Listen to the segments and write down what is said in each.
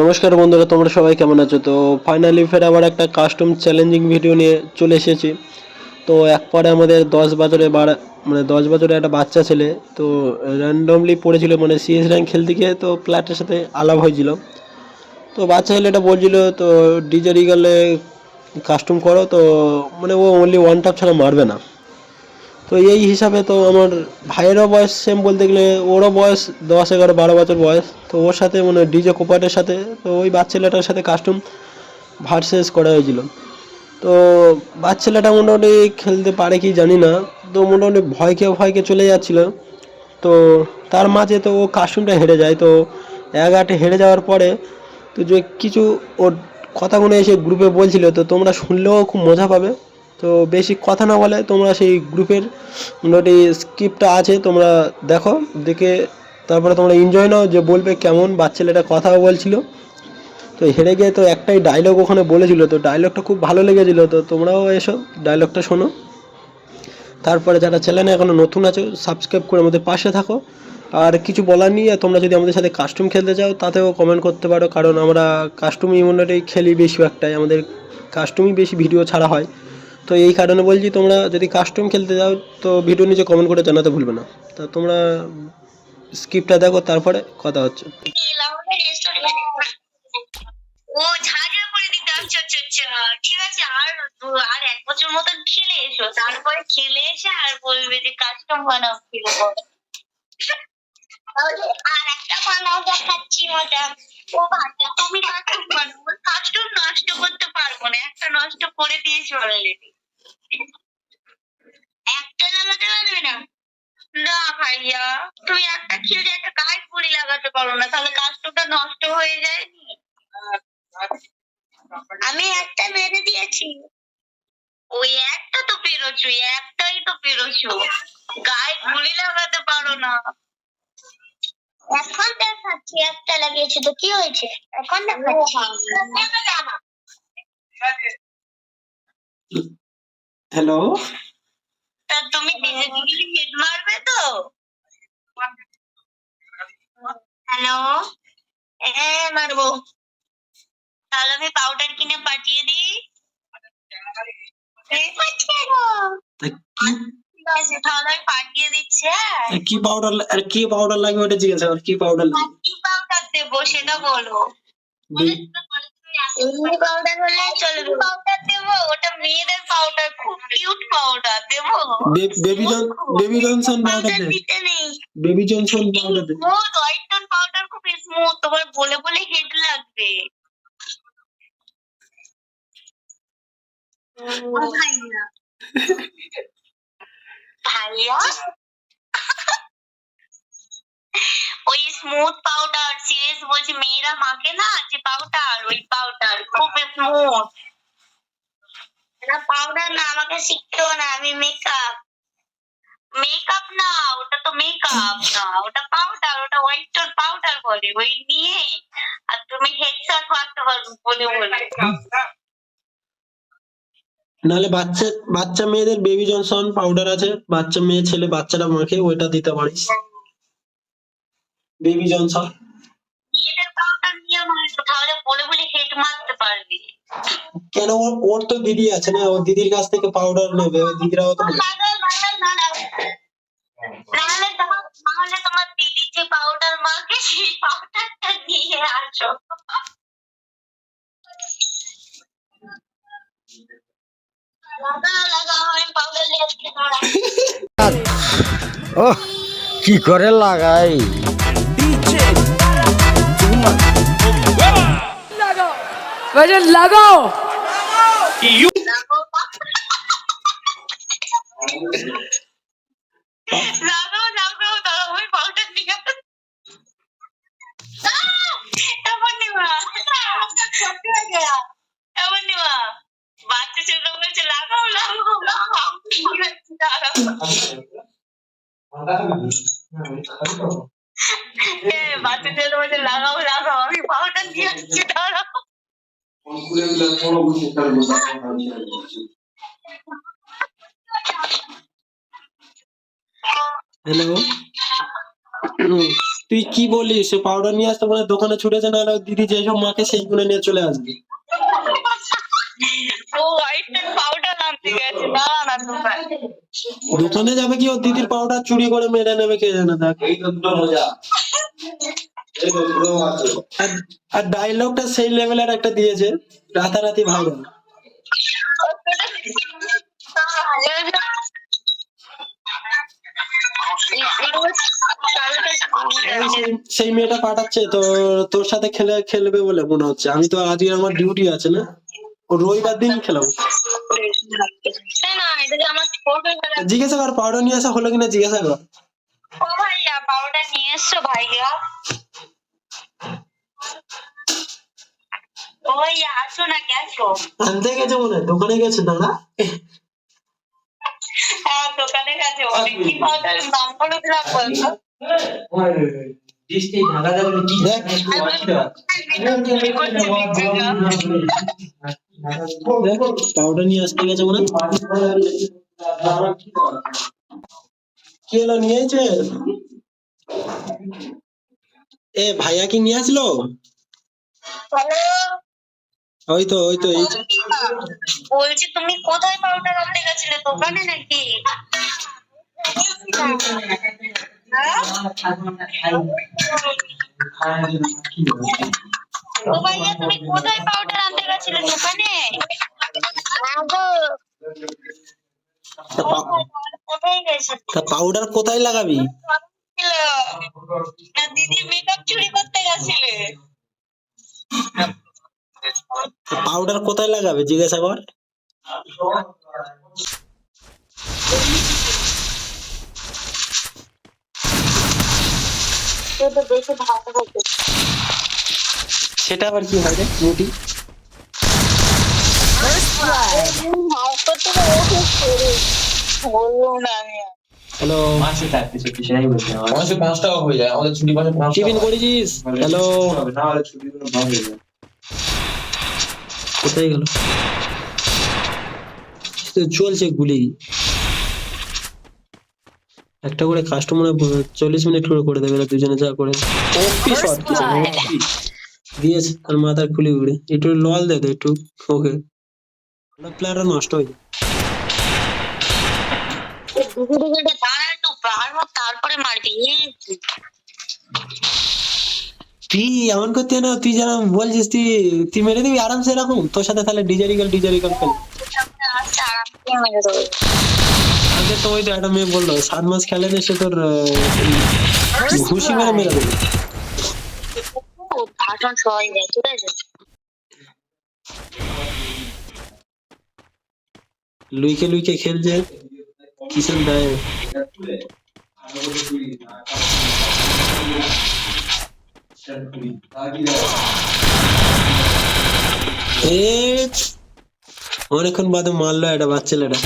নমস্কার বন্ধুরা, তোমরা সবাই কেমন আছো? তো ফাইনালি ফের আবার একটা কাস্টম চ্যালেঞ্জিং ভিডিও নিয়ে চলে এসেছি। তো এক পরে আমাদের দশ বছরে বাড়া মানে দশ বছরে একটা বাচ্চা ছেলে, তো র্যান্ডমলি পড়েছিল মানে সিএস র্যাঙ্ক খেলতে গিয়ে তো প্ল্যাটের সাথে আলাপ হয়েছিল। তো বাচ্চা ছেলেটা বলছিল, তো ডিজে রিগালে কাস্টম করো, তো মানে ও অনলি ওয়ান টাপ ছাড়া মারবে না। তো এই হিসাবে তো আমার ভাইয়েরও বয়স সেম বলতে গেলে ওরও বয়স দশ, এগারো, বারো বছর বয়স। তো ওর সাথে মানে ডিজে কোপাটের সাথে, তো ওই বাচ্চাটার সাথে কাস্টম ভার্সেস করা হয়েছিল। তো বাচ্চাটা মোটামুটি খেলতে পারে কি জানি না, তো মোটামুটি ভয় ভয়কে ভয়কে চলে যাচ্ছিল। তো তার মাঝে তো ও কাস্টমটা হেরে যায়, তো এক আটে হেরে যাওয়ার পরে তো যে কিছু ওর কথাগুলো এসে গ্রুপে বলছিল, তো তোমরা শুনলেও খুব মজা পাবে। তো বেশি কথা না বলে তোমরা সেই গ্রুপের মোটামুটি স্ক্রিপ্টটা আছে, তোমরা দেখো, দেখে তারপরে তোমরা এনজয় নাও যে বলবে কেমন বাচ্চালেটা কথাও বলছিল। তো হেরে গিয়ে তো একটাই ডায়লগ ওখানে বলেছিল, তো ডায়লগটা খুব ভালো লেগেছিল, তো তোমরাও এসো ডায়লগটা শোনো। তারপরে যারা চ্যানেলে এখনও নতুন আছো সাবস্ক্রাইব করে আমাদের পাশে থাকো। আর কিছু বলার নেই, আর তোমরা যদি আমাদের সাথে কাস্টম খেলতে চাও, তাতেও কমেন্ট করতে পারো, কারণ আমরা কাস্টমই মোটামুটি খেলি বেশি একটাই আমাদের কাস্টমই বেশি ভিডিও ছাড়া হয়। তো এই কারণে বলছি তোমরা যদি কাস্টম খেলতে যাও, তো ভিডিও নিচে কমেন্ট করে জানাতে ভুলবে না। তা তোমরা স্ক্রিপ্টটা দেখো, তারপরে কথা হচ্ছে। ও করে দিতে। আচ্ছা আচ্ছা আচ্ছা। ঠিক আছে, আর এক বছর খেলে এসো। তারপরে খেলে এসে আর বলবে যে কাস্টম বানাও আর একটা ও তুমি কাস্টম নষ্ট করতে পারব না। একটা নষ্ট করে দিয়েছ অলরেডি একটা লাগাতে পারবে না? না ভাইয়া তুমি একটা খেলে একটা গায়ে পুরি লাগাতে পারো না তাহলে কাস্টমটা নষ্ট হয়ে যায়নি? আমি একটা মেরে দিয়েছি। ওই একটা তো পেরোছো একটাই তো পেরোছো। গায়ে গুলি লাগাতে পারো না। এখন দেখাচ্ছি একটা লাগিয়েছি তো কি হয়েছে? এখন দেখাচ্ছি। হ্যালো তা তুমি নিজে নিজে হেড মারবে তো? হ্যালো হ্যাঁ মারবো। তাহলে আমি পাউডার কিনে পাঠিয়ে দিই। হ্যাঁ কি? পাউডার আর কি পাউডার লাগবে ওটা জিজ্ঞাসা কর কি পাউডার কি পাউডার দেবো সেটা বলো। এমনি পাউডার হলে চলবে পাউডার দেবো। ওটা মেয়েদের পাউডার খুব কিউট পাউডার দেবো। Baby John baby Johnson powder নেই। বেবি জনসন পাউডার দে। স্মুথ হোয়াইট পাউডার খুব স্মুথ তোমার বলে বলে হেড লাগবে। ভাইয়া। ভাইয়া? ওই স্মুথ পাউডার সিরিয়াস বলছি, মেয়েরা মাখে না যে পাউডার ওই পাউডার খুব স্মুথ না পাউডার না, আমাকে শিখতেও না, আমি মেকআপ মেকআপ না, ওটা তো মেকআপ না, ওটা পাউডার ওটা হোয়াইট টোন পাউডার বলে, ওই নিয়ে, আর তুমি হেডশট মারতে পারবে বলে বলে। নাহলে বাচ্চা বাচ্চা মেয়েদের বেবি জনসন পাউডার আছে, বাচ্চা মেয়ে, ছেলে বাচ্চারা মাখে, ওইটা দিতে পারিস। বেবি জনসন মেয়েদের পাউডার নিয়ে মারছো তাহলে বলে বলে হেড মারতে পারবি। কেন? ওর তো দিদি আছে না ওর দিদির কাছ থেকে পাউডার নেবে দিদিরাও তো নাহলে তোমার দিদি যে পাউডার মাখে সেই পাউডারটা নিয়ে আসো। ও কি করে লাগাই? এমন নিবা বাচ্চা ছেলে বলছে লাগাও লাগাও লাগাও ঠিক আছে, হ্যালো তুই কি বলিস? সে পাউডার নিয়ে আসতে মানে দোকানে ছুটেছে না দিদি যেসব মাকে সেইগুলো নিয়ে চলে আসবে। দোকানে যাবে কি ওর দিদির পাউডার চুরি করে মেরে নেবে কে জানে দেখ। আর- আর ডায়লগটা সেই লেভেলের একটা দিয়েছে রাতারাতি ভাইরাল সেই- মেয়েটা পাঠাচ্ছে তো তোর সাথে খেলে খেলবে বলে মনে হচ্ছে। আমি তো আজকে আমার ডিউটি আছে না। ও রবিবার দিন খেলাবো না এটা যে আমার ছোট জিজ্ঞাসা কর পাউডার নিয়ে আসা হলো কিনা জিজ্ঞাসা কর। ও ভাইয়া পাউডার নিয়ে এসছো ভাইয়া? ও ভাইয়া আসো না গেছো আনতে গেছে মনে হয় দোকানে গেছে দাদা হ্যাঁ দোকানে গেছে অনেক কি নাম বলে দেখ। পাউডার নিয়ে আসতে গেছে মনে হয়। কি হলো নিয়ে এসেছে এ ভাইয়া কি নিয়ে আসলো? ওই তো ওই তো বলছি তুমি কোথায় পাউডার আনতে গেছিলে দোকানে নাকি? হ্যাঁ? তুমি কোথায় পাউডার আনতে গেছিলে দোকানে? কোথায় গেছে? পাউডার কোথায় লাগাবি? না দিদি মেকআপ চুরি করতে গেছিলে। পাউডার কোথায় লাগাবে জিজ্ঞাসা কর। তো সেটা আবার কি হয় রে রুটি? আর। হ্যালো মাসে পাঁচ টাকা হয়ে যায় আমাদের ছুটি মাসে পাঁচ টিফিন করেছিস? হ্যালো না ছুটিগুলো ভাগ হয়ে যায় কোথায় গেল? চলছে গুলি। একটা করে কাস্টমার চল্লিশ মিনিট করে করে দেবে দুজনে যা করে। ওপি শট দিয়েছে আর মাথার খুলি উড়ে। একটু লল দে দে একটু। ওকে। প্লেয়াররা নষ্ট হয়ে যায়। পারব তারপরে মারবি তুই এমন করতে না, তুই যেন বলছিস, তুই তুই মেরে দিবি আরামসে এরকম। তোর সাথে তাহলে ডিজারিকাল ডিজারিকাল আগে তো ওই তো একটা মেয়ে বলল, সাত মাস খেলে না সে তোর মেরে মেরে দেবে। লুইকে লুইকে খেলছে। অনেকক্ষণ বাদে মারলো একটা বাচ্চা ছেলেটা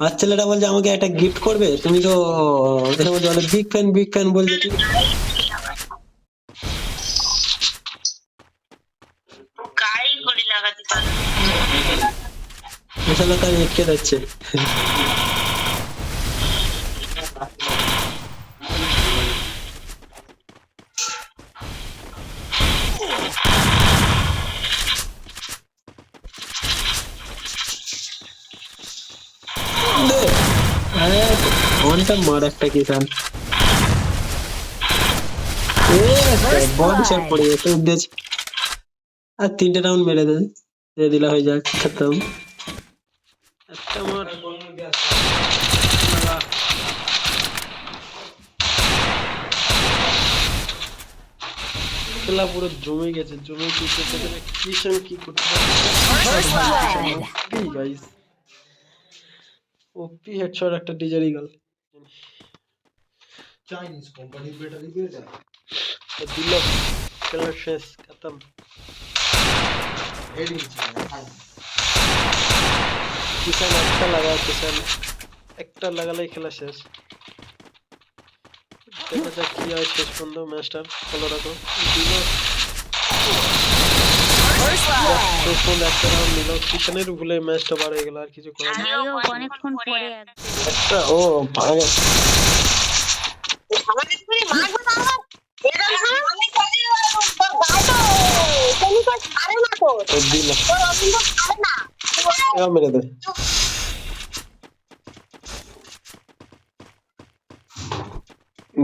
বাচ্চা বলছে আমাকে একটা গিফট করবে? তুমি তো এটা বলছে বিগ ফ্যান বিগ ফ্যান বলছে। মশালা তার এটকে যাচ্ছে মার একটা কিষান বডি শট পড়ে গেছে আর তিনটে রাউন্ড মেরে দিয়ে দিলা হয়ে যাক খতম খেলা পুরো জমে গেছে জমে কিষান কি করতে পারছে গাইস ওপি হেডশট একটা ডিজারি গেল। চাইনিজ কোম্পানির ব্যাটারি দিয়ে যায়। দিল। খেলা শেষ খতম। এডিং ছিল কিষান একটা লাগা কিষান একটা লাগালেই খেলা শেষ। দেখা যাক কি হয় শেষ পর্যন্ত ম্যাচটার ফলো রাখো দিল। শেষ পর্যন্ত একটা রাউন্ড নিল কিষানের ভুলে ম্যাচটা বার হয়ে গেল আর কিছু করার নেই। আমিও অনেকক্ষণ পরে একটা? ও দিল। এবার মেরে দে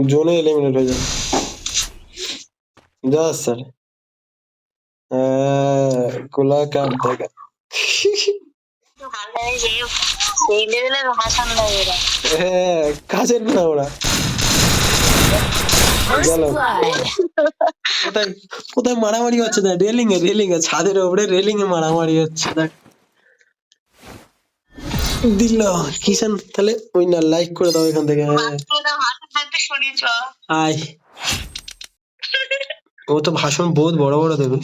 জোনে এলিমিনেট হয়ে যাবে যা স্যার গোলা দেখা হ্যাঁ কাজের না ওরা কোথায় কোথায় মারামারি হচ্ছে না রেলিং এ রেলিং এ ছাদের উপরে রেলিং এ মারামারি হচ্ছে দেখ দিল। কিষান তাহলে ওই না লাইক করে দাও এখান থেকে। আয়। ও তো ভাষণ বহুত বড় বড় দেবে